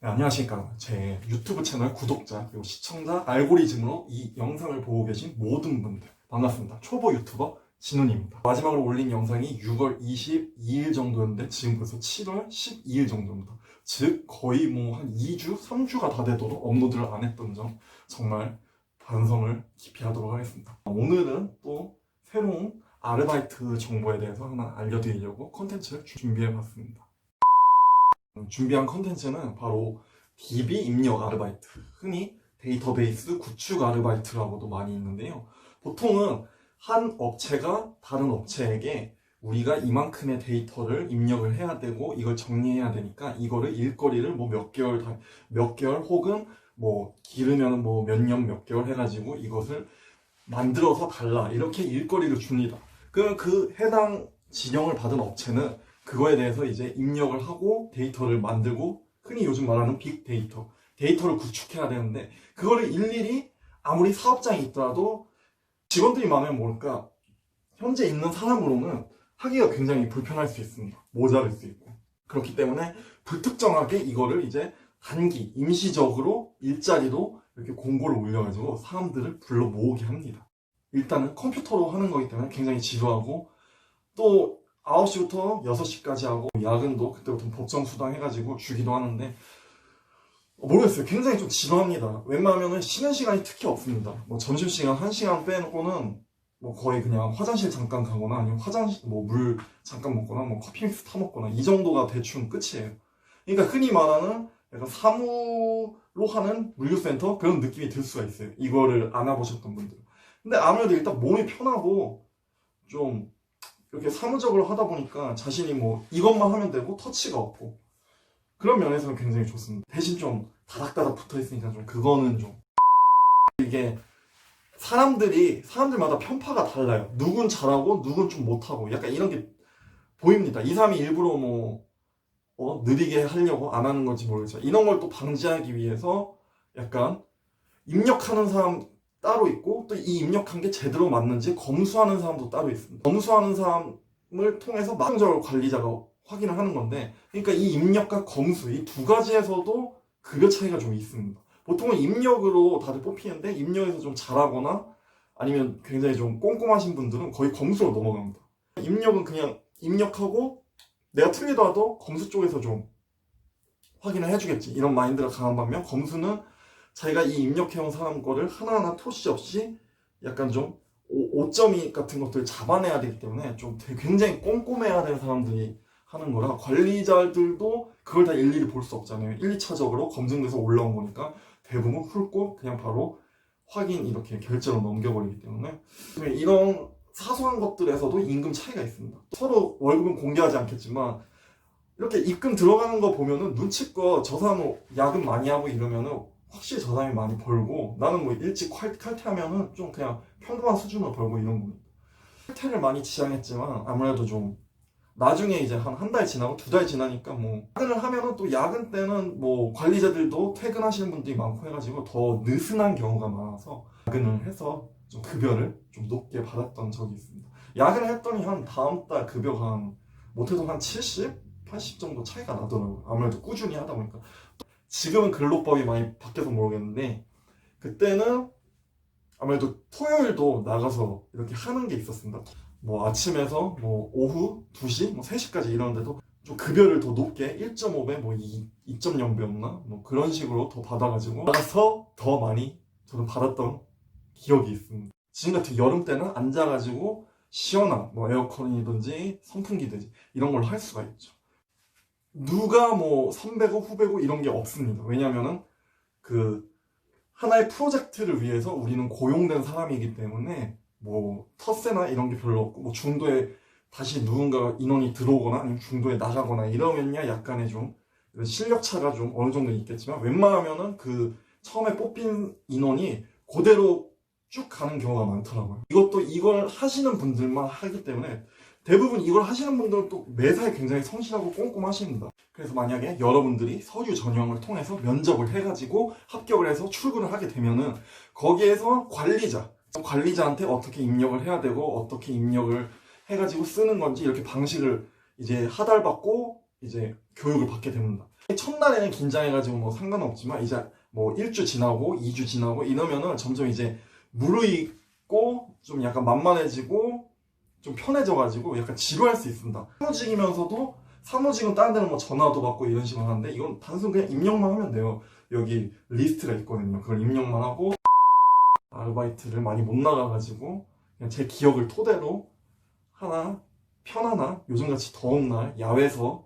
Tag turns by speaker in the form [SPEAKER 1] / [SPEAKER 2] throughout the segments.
[SPEAKER 1] 네, 안녕하십니까. 제 유튜브 채널 구독자 그리고 시청자 알고리즘으로 이 영상을 보고 계신 모든 분들 반갑습니다. 초보 유튜버 진훈입니다. 마지막으로 올린 영상이 6월 22일 정도였는데 지금 벌써 7월 12일 정도입니다. 즉 거의 뭐 한 2주, 3주가 다 되도록 업로드를 안 했던 점 정말 반성을 깊이 하도록 하겠습니다. 오늘은 또 새로운 아르바이트 정보에 대해서 하나 알려드리려고 컨텐츠를 준비해 봤습니다. 준비한 컨텐츠는 바로 DB 입력 아르바이트, 흔히 데이터베이스 구축 아르바이트라고도 많이 있는데요. 보통은 한 업체가 다른 업체에게 우리가 이만큼의 데이터를 입력을 해야 되고 이걸 정리해야 되니까 이거를 일거리를 뭐 몇 개월 다- 몇 개월 혹은 뭐 기르면 뭐 몇 년 몇 개월 해가지고 이것을 만들어서 달라 이렇게 일거리를 줍니다. 그러면 그 해당 진영을 받은 업체는 그거에 대해서 이제 입력을 하고 데이터를 만들고 흔히 요즘 말하는 빅데이터 데이터를 구축해야 되는데 그거를 일일이 아무리 사업장이 있더라도 직원들이 많으면 뭘까 현재 있는 사람으로는 하기가 굉장히 불편할 수 있습니다. 모자랄 수 있고. 그렇기 때문에 불특정하게 이거를 이제 단기 임시적으로 일자리로 이렇게 공고를 올려가지고 사람들을 불러 모으게 합니다. 일단은 컴퓨터로 하는 거기 때문에 굉장히 지루하고 또 9시부터 6시까지 하고 야근도 그때부터 법정 수당 해가지고 주기도 하는데 어, 모르겠어요. 굉장히 좀 지루합니다. 웬만하면 쉬는 시간이 특히 없습니다. 뭐 점심시간 1시간 빼놓고는 뭐 거의 그냥 화장실 잠깐 가거나 아니면 화장실 뭐 물 잠깐 먹거나 뭐 커피 믹스 타 먹거나 이 정도가 대충 끝이에요. 그러니까 흔히 말하는 약간 사무로 하는 물류센터 그런 느낌이 들 수가 있어요. 이거를 안 해보셨던 분들. 근데 아무래도 일단 몸이 편하고 좀 이렇게 사무적으로 하다 보니까 자신이 뭐 이것만 하면 되고 터치가 없고 그런 면에서는 굉장히 좋습니다. 대신 좀 다닥다닥 붙어 있으니까 좀 그거는 좀 이게 사람들이 사람들마다 편파가 달라요. 누군 잘하고 누군 좀 못하고 약간 이런 게 보입니다. 이 사람이 일부러 뭐 어, 느리게 하려고 안 하는 건지 모르겠지만 이런 걸 또 방지하기 위해서 약간 입력하는 사람 따로 있고 또 이 입력한 게 제대로 맞는지 검수하는 사람도 따로 있습니다. 검수하는 사람을 통해서 마지막으로 관리자가 확인을 하는 건데 그러니까 이 입력과 검수 이 두 가지에서도 급여 차이가 좀 있습니다. 보통은 입력으로 다들 뽑히는데 입력에서 좀 잘하거나 아니면 굉장히 좀 꼼꼼하신 분들은 거의 검수로 넘어갑니다. 입력은 그냥 입력하고 내가 틀리더라도 검수 쪽에서 좀 확인을 해주겠지 이런 마인드가 강한 반면 검수는 자기가 이 입력해온 사람 거를 하나하나 토시 없이 약간 좀 오- 오점이 같은 것들을 잡아내야 되기 때문에 좀 굉장히 꼼꼼해야 되는 사람들이 하는 거라 관리자들도 그걸 다 일일이 볼 수 없잖아요. 1, 2차적으로 검증돼서 올라온 거니까 대부분 훑고 그냥 바로 확인 이렇게 결제로 넘겨버리기 때문에 이런 사소한 것들에서도 임금 차이가 있습니다. 서로 월급은 공개하지 않겠지만 이렇게 입금 들어가는 거 보면은 눈치껏 저 사람은 야근 많이 하고 이러면은 확실히 저 사람이 많이 벌고 나는 뭐 일찍 칼- 칼퇴하면은 좀 그냥 평범한 수준으로 벌고 이런 겁니다. 칼퇴를 많이 지향했지만 아무래도 좀 나중에 이제 한 한 달 지나고 두 달 지나니까 뭐 야근을 하면은 또 야근 때는 뭐 관리자들도 퇴근하시는 분들이 많고 해가지고 더 느슨한 경우가 많아서 야근을 해서 좀 급여를 좀 높게 받았던 적이 있습니다. 야근을 했더니 한 다음 달 급여가 한 못해도 한 70, 80 정도 차이가 나더라고요. 아무래도 꾸준히 하다 보니까 지금은 근로법이 많이 바뀌어서 모르겠는데 그때는 아무래도 토요일도 나가서 이렇게 하는 게 있었습니다. 뭐 아침에서 뭐 오후 2시, 뭐 3시까지 이러는데도 좀 급여를 더 높게 1.5배, 뭐 2.0배였나? 뭐 그런 식으로 더 받아가지고 나가서 더 많이 저는 받았던 기억이 있습니다. 지금 같은 여름 때는 앉아가지고 시원한 뭐 에어컨이든지 선풍기든지 이런 걸 할 수가 있죠. 누가 뭐 선배고 후배고 이런 게 없습니다. 왜냐면은 그 하나의 프로젝트를 위해서 우리는 고용된 사람이기 때문에 뭐 텃세나 이런 게 별로 없고 뭐 중도에 다시 누군가 인원이 들어오거나 아니면 중도에 나가거나 이러면야 약간의 좀 실력 차가 좀 어느 정도 있겠지만 웬만하면은 그 처음에 뽑힌 인원이 그대로 쭉 가는 경우가 많더라고요. 이것도 이걸 하시는 분들만 하기 때문에 대부분 이걸 하시는 분들은 또 매사에 굉장히 성실하고 꼼꼼하십니다. 그래서 만약에 여러분들이 서류 전형을 통해서 면접을 해가지고 합격을 해서 출근을 하게 되면은 거기에서 관리자, 관리자한테 어떻게 입력을 해야 되고 어떻게 입력을 해가지고 쓰는 건지 이렇게 방식을 이제 하달받고 이제 교육을 받게 됩니다. 첫날에는 긴장해가지고 뭐 상관없지만 이제 뭐 1주 지나고 2주 지나고 이러면은 점점 이제 무르익고 좀 약간 만만해지고 좀 편해져가지고 약간 지루할 수 있습니다. 사무직이면서도 사무직은 다른 데는 뭐 전화도 받고 이런 식으로 하는데 이건 단순 그냥 입력만 하면 돼요. 여기 리스트가 있거든요. 그걸 입력만 하고 아르바이트를 많이 못 나가가지고 그냥 제 기억을 토대로 하나 편하나 요즘같이 더운 날 야외에서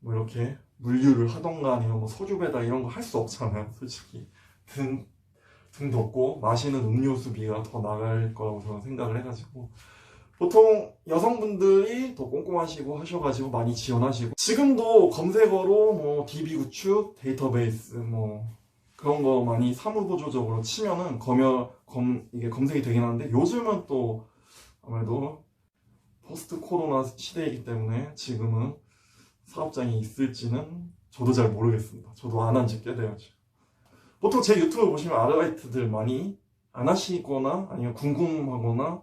[SPEAKER 1] 뭐 이렇게 물류를 하던가 아니면 뭐 석유 배달 이런 거 할 수 없잖아요 솔직히 등, 등 덥고 마시는 음료수비가 더 나갈 거라고 저는 생각을 해가지고 보통 여성분들이 더 꼼꼼하시고 하셔가지고 많이 지원하시고 지금도 검색어로 뭐 DB 구축, 데이터베이스 뭐 그런 거 많이 사무보조적으로 치면은 검여 검 이게 검색이 되긴 하는데 요즘은 또 아무래도 포스트 코로나 시대이기 때문에 지금은 사업장이 있을지는 저도 잘 모르겠습니다. 저도 안 한 지 꽤 돼가지고. 보통 제 유튜브 보시면 아르바이트들 많이 안 하시거나 아니면 궁금하거나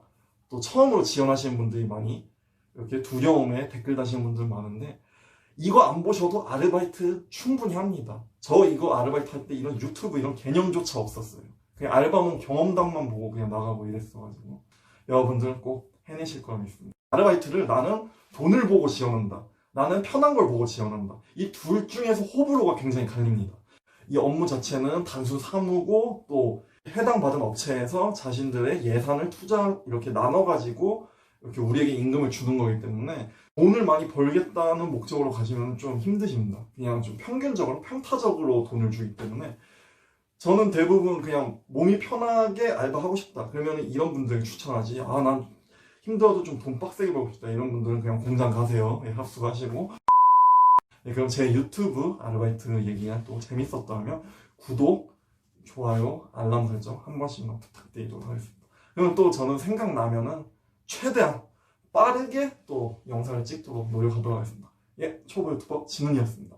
[SPEAKER 1] 또 처음으로 지원하시는 분들이 많이 이렇게 두려움에 댓글 다시는 분들 많은데 이거 안 보셔도 아르바이트 충분히 합니다. 저 이거 아르바이트 할 때 이런 유튜브 이런 개념조차 없었어요. 그냥 알바몬 경험담만 보고 그냥 나가고 이랬어가지고 여러분들 꼭 해내실 거라 믿습니다. 아르바이트를 나는 돈을 보고 지원한다. 나는 편한 걸 보고 지원한다. 이 둘 중에서 호불호가 굉장히 갈립니다. 이 업무 자체는 단순 사무고 또 해당 받은 업체에서 자신들의 예산을 투자 이렇게 나눠가지고 이렇게 우리에게 임금을 주는 거기 때문에 돈을 많이 벌겠다는 목적으로 가시면 좀 힘드십니다. 그냥 좀 평균적으로 평타적으로 돈을 주기 때문에 저는 대부분 그냥 몸이 편하게 알바하고 싶다. 그러면 이런 분들 추천하지. 아, 난 힘들어도 좀 돈 빡세게 벌고 싶다. 이런 분들은 그냥 공장 가세요. 예, 합숙하시고. 네, 그럼 제 유튜브 아르바이트 얘기가 또 재밌었다면 구독, 좋아요, 알람 설정 한 번씩만 부탁드리도록 하겠습니다. 그럼 또 저는 생각나면은 최대한 빠르게 또 영상을 찍도록 노력하도록 하겠습니다. 예, 초보 유튜버 진훈이었습니다.